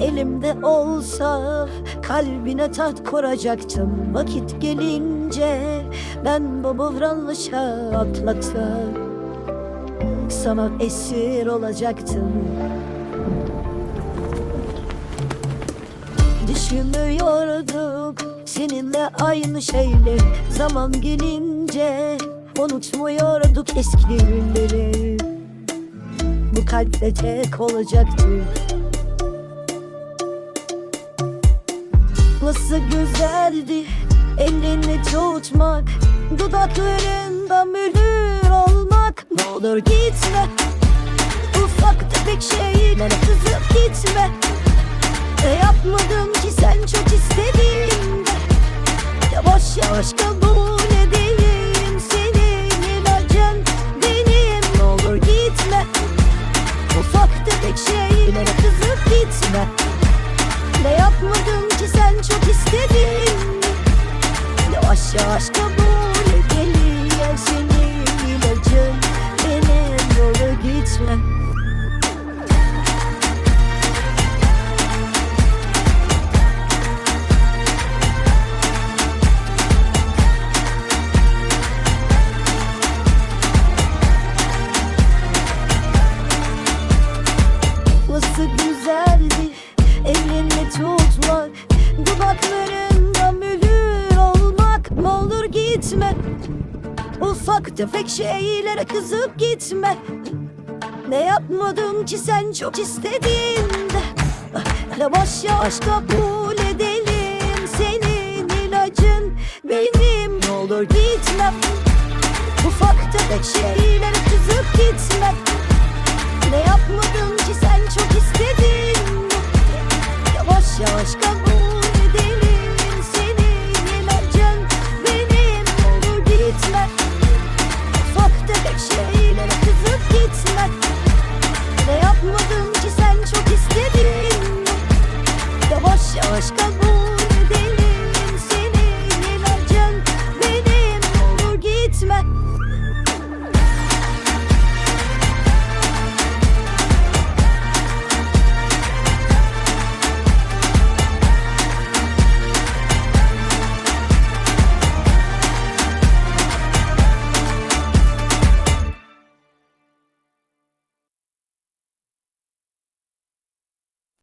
elimde olsa Kalbine taht kuracaktım vakit gelince Ben bu buhranlı çağı atlatsam Sana esir olacaktım. Düşünüyorduk seninle aynı şeyler Zaman gelince unutmuyorduk eski günleri. Bu kalple tek olacaktık Nasıl güzeldi elini tutmak Dudaklarından mühür olmak. Ne olur gitme Ufak tefek şeylere kızıp gitme. E yapmadım ki sen çok istedin de Yavaş yavaş kabul edeyim Senin ilacın benim. Ne olur gitme Ufak tefek şeylere kızıp gitme. Ne yapmadım çok istedin de Yavaş yavaş kabul edelim Senin ilacın benim olur gitme. Nasıl güzeldi elini tutmak Dudaklarında mühür olmak Ne olur gitme? Ufak tefek şeylere kızıp gitme. Ne yapmadım ki sen çok istedin de Yavaş yavaş kabul edelim Senin ilacın. Benim Ne olur gitme. Ufak tefek şeylere kızıp gitme kalbimle Yavaş yavaş kalbimle